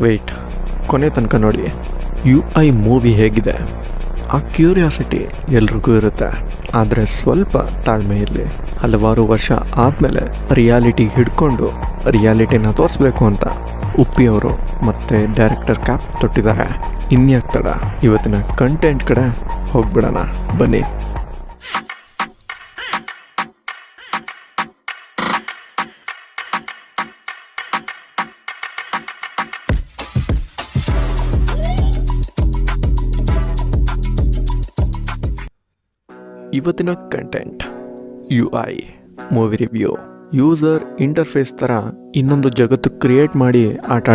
Weight ಕೊನೆ ತನಕ ನೋಡಿ. ಯು ಐ ಮೂವಿ ಹೇಗಿದೆ? ಆ ಕ್ಯೂರಿಯಾಸಿಟಿ ಎಲ್ರಿಗೂ ಇರುತ್ತೆ. ಆದರೆ ಸ್ವಲ್ಪ ತಾಳ್ಮೆ ಇರಲಿ. ಹಲವಾರು ವರ್ಷ ಆದಮೇಲೆ ರಿಯಾಲಿಟಿ ಹಿಡ್ಕೊಂಡು ರಿಯಾಲಿಟಿನ ತೋರಿಸ್ಬೇಕು ಅಂತ ಉಪ್ಪಿಯವರು ಮತ್ತು ಡೈರೆಕ್ಟರ್ ಕ್ಯಾಪ್ ತೊಟ್ಟಿದ್ದಾರೆ. ಇನ್ಯಾಕ್ ತಡ? ಇವತ್ತಿನ ಕಂಟೆಂಟ್ ಕಡೆ ಹೋಗ್ಬಿಡೋಣ. ಬನ್ನಿ. ಇವತ್ತಿನ content U I movie review user interface ಥರ ಇನ್ನೊಂದು ಜಗತ್ತು ಕ್ರಿಯೇಟ್ ಮಾಡಿ ಆಟ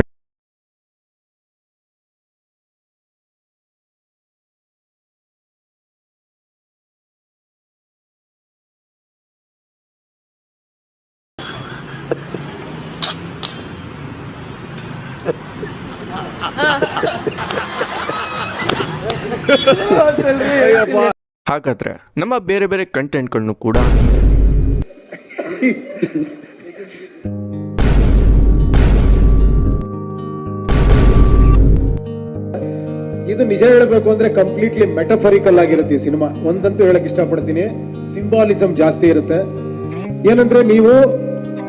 ಹಾಗಾದ್ರೆ ನಮ್ಮ ಬೇರೆ ಬೇರೆ ಕಂಟೆಂಟ್ಗಳನ್ನು ಕೂಡ ಇದು ನಿಜ ಹೇಳಬೇಕು ಅಂದ್ರೆ ಕಂಪ್ಲೀಟ್ಲಿ ಮೆಟಫರಿಕಲ್ ಆಗಿರುತ್ತೆ ಈ ಸಿನಿಮಾ. ಒಂದಂತೂ ಹೇಳಕ್ ಇಷ್ಟಪಡ್ತೀನಿ. ಸಿಂಬಾಲಿಸಮ್ ಜಾಸ್ತಿ ಇರುತ್ತೆ. ಏನಂದ್ರೆ ನೀವು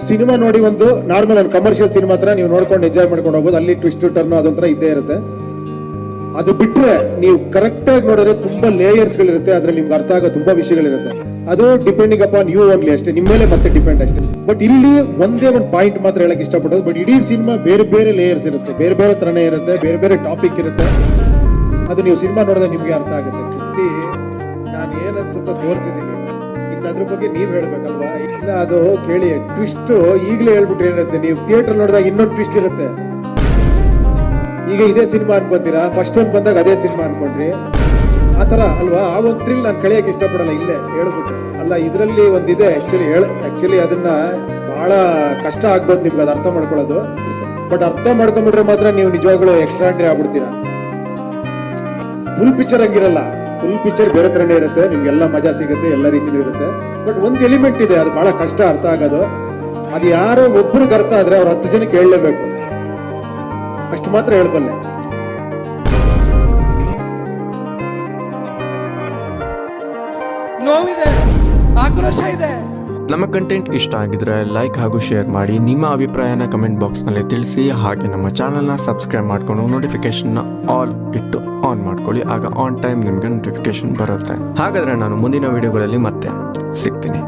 ಸಿನಿಮಾ ನೋಡಿ ಒಂದು ನಾರ್ಮಲ್ ಕಮರ್ಷಿಯಲ್ ಸಿನಿಮಾ ತರ ನೀವು ನೋಡ್ಕೊಂಡು ಎಂಜಾಯ್ ಮಾಡ್ಕೊಂಡು ಹೋಗ್ಬೋದು. ಅಲ್ಲಿ ಟ್ವಿಸ್ಟ್ ಟರ್ನ್ ಅದೊಂಥರ ಇದ್ದೇ ಇರುತ್ತೆ. ಅದು ಬಿಟ್ರೆ ನೀವು ಕರೆಕ್ಟ್ ಆಗಿ ನೋಡಿದ್ರೆ ತುಂಬಾ ಲೇಯರ್ಸ್ ಗಳಿರುತ್ತೆ, ಅದ್ರಲ್ಲಿ ನಿಮ್ಗೆ ಅರ್ಥ ಆಗೋ ತುಂಬಾ ವಿಷಯಗಳಿರುತ್ತೆ. ಅದು ಡಿಪೆಂಡಿಂಗ್ ಅಪಾನ್ ಯು ಓನ್ಲಿ ಅಷ್ಟೇ, ನಿಮ್ಮ ಮೇಲೆ ಮತ್ತೆ ಡಿಪೆಂಡ್ ಅಷ್ಟೇ. ಬಟ್ ಇಲ್ಲಿ ಒಂದೇ ಒಂದು ಪಾಯಿಂಟ್ ಮಾತ್ರ ಹೇಳಕ್ ಇಷ್ಟಪಡೋದು ಬಟ್ ಇಡೀ ಸಿನಿಮಾ ಬೇರೆ ಬೇರೆ ಲೇಯರ್ಸ್ ಇರುತ್ತೆ, ಬೇರೆ ಬೇರೆ ತರನೇ ಇರುತ್ತೆ, ಬೇರೆ ಬೇರೆ ಟಾಪಿಕ್ ಇರುತ್ತೆ. ಅದು ನೀವು ಸಿನಿಮಾ ನೋಡಿದ್ರೆ ನಿಮ್ಗೆ ಅರ್ಥ ಆಗುತ್ತೆ. ಸಿ ನಾನು ಏನ್ ಅನ್ಸುತ್ತೋ ತೋರಿಸಿದ್ದೀನಿ. ಇನ್ನು ಅದ್ರ ಬಗ್ಗೆ ನೀವ್ ಹೇಳ್ಬೇಕಲ್ವಾ? ಇಲ್ಲ, ಅದು ಕೇಳಿ ಟ್ವಿಸ್ಟ್ ಈಗಲೇ ಹೇಳ್ಬಿಟ್ರೆ ಏನಿರುತ್ತೆ, ನೀವು ಥಿಯೇಟರ್ ನೋಡಿದಾಗ ಇನ್ನೊಂದು ಟ್ವಿಸ್ಟ್ ಇರುತ್ತೆ. ಈಗ ಇದೇ ಸಿನಿಮಾ ಅನ್ಕೊಂತೀರಾ? ಫಸ್ಟ್ ಒಂದು ಬಂದಾಗ ಅದೇ ಸಿನಿಮಾ ಅನ್ಕೊಂಡ್ರಿ. ಆ ಥರ ಅಲ್ವಾ? ಆ ಒಂದು ಥ್ರಿಲ್ ನಾನು ಕಳೆಯಕ್ಕೆ ಇಷ್ಟಪಡಲ್ಲ, ಇಲ್ಲೇ ಹೇಳ್ಬಿಟ್ಟು. ಅಲ್ಲ, ಇದರಲ್ಲಿ ಒಂದಿದೆ ಆ್ಯಕ್ಚುಲಿ ಹೇಳ ಆ್ಯಕ್ಚುಲಿ ಅದನ್ನ ಬಹಳ ಕಷ್ಟ ಆಗ್ಬೋದು ನಿಮ್ಗೆ ಅದು ಅರ್ಥ ಮಾಡ್ಕೊಳ್ಳೋದು. ಬಟ್ ಅರ್ಥ ಮಾಡ್ಕೊಂಡ್ಬಿಟ್ರೆ ಮಾತ್ರ ನೀವು ನಿಜವಾಗ್ಲೂ ಎಕ್ಸ್ಟ್ರಾಂಡ್ರಿ ಆಗ್ಬಿಡ್ತೀರಾ? ಫುಲ್ ಪಿಕ್ಚರ್ ಹಂಗಿರಲ್ಲ. ಫುಲ್ ಪಿಕ್ಚರ್ ಬೇರೆ ತರನೇ ಇರುತ್ತೆ. ನಿಮ್ಗೆಲ್ಲ ಮಜಾ ಸಿಗುತ್ತೆ, ಎಲ್ಲ ರೀತಿನೂ ಇರುತ್ತೆ. ಬಟ್ ಒಂದು ಎಲಿಮೆಂಟ್ ಇದೆ, ಅದು ಬಹಳ ಕಷ್ಟ ಅರ್ಥ ಆಗೋದು. ಅದು ಯಾರೋ ಒಬ್ರಿಗೆ ಅರ್ಥ ಆದ್ರೆ ಅವ್ರು ಹತ್ತು ಜನಕ್ಕೆ ಹೇಳಲೇಬೇಕು. ಅಷ್ಟು ಮಾತ್ರ ಹೇಳ್ಬಲ್ಲೆ ನೋವಿದೆ ಆಕ್ರೋಶ ಇದೆ. ನಮ್ಮ ಕಂಟೆಂಟ್ ಇಷ್ಟ ಆಗಿದ್ರೆ ಲೈಕ್ ಹಾಗೂ ಶೇರ್ ಮಾಡಿ ನಿಮ್ಮ ಅಭಿಪ್ರಾಯನ ಕಮೆಂಟ್ ಬಾಕ್ಸ್ನಲ್ಲಿ ತಿಳಿಸಿ ಹಾಗೆ ನಮ್ಮ ಚಾನಲ್ನ ಸಬ್ಸ್ಕ್ರೈಬ್ ಮಾಡ್ಕೊಂಡು ನೋಟಿಫಿಕೇಶನ್ನ ಆಲ್ ಇಟ್ಟು ಆನ್ ಮಾಡ್ಕೊಳ್ಳಿ ಆಗ ಆನ್ ಟೈಮ್ ನಿಮಗೆ ನೋಟಿಫಿಕೇಶನ್ ಬರುತ್ತೆ. ಹಾಗಾದರೆ ನಾನು ಮುಂದಿನ ವಿಡಿಯೋಗಳಲ್ಲಿ ಮತ್ತೆ ಸಿಗ್ತೀನಿ.